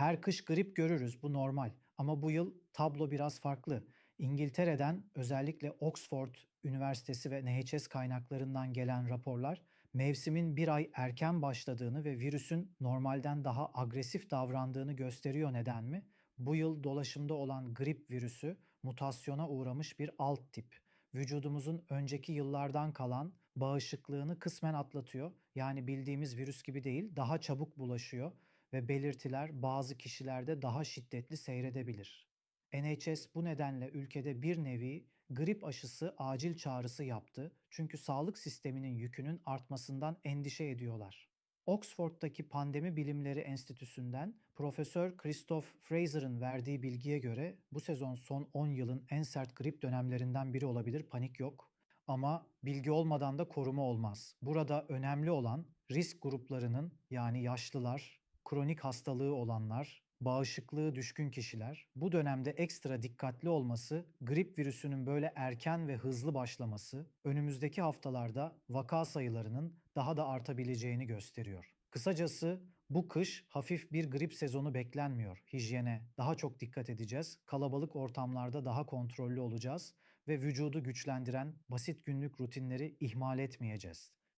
Her kış grip görürüz, bu normal. Ama bu yıl tablo biraz farklı. İngiltere'den özellikle Oxford Üniversitesi ve NHS kaynaklarından gelen raporlar mevsimin bir ay erken başladığını ve virüsün normalden daha agresif davrandığını gösteriyor. Neden mi? Bu yıl dolaşımda olan grip virüsü mutasyona uğramış bir alt tip. Vücudumuzun önceki yıllardan kalan bağışıklığını kısmen atlatıyor. Yani bildiğimiz virüs gibi değil, daha çabuk bulaşıyor ve belirtiler bazı kişilerde daha şiddetli seyredebilir. NHS bu nedenle ülkede bir nevi grip aşısı acil çağrısı yaptı. Çünkü sağlık sisteminin yükünün artmasından endişe ediyorlar. Oxford'daki Pandemi Bilimleri Enstitüsü'nden Profesör Christoph Fraser'ın verdiği bilgiye göre bu sezon son 10 yılın en sert grip dönemlerinden biri olabilir. Panik yok. Ama bilgi olmadan da koruma olmaz. Burada önemli olan risk gruplarının yani yaşlılar, kronik hastalığı olanlar, bağışıklığı düşkün kişiler bu dönemde ekstra dikkatli olması, grip virüsünün böyle erken ve hızlı başlaması önümüzdeki haftalarda vaka sayılarının daha da artabileceğini gösteriyor. Kısacası bu kış hafif bir grip sezonu beklenmiyor. Hijyene daha çok dikkat edeceğiz. Kalabalık ortamlarda daha kontrollü olacağız ve vücudu güçlendiren basit günlük rutinleri ihmal etmeyeceğiz.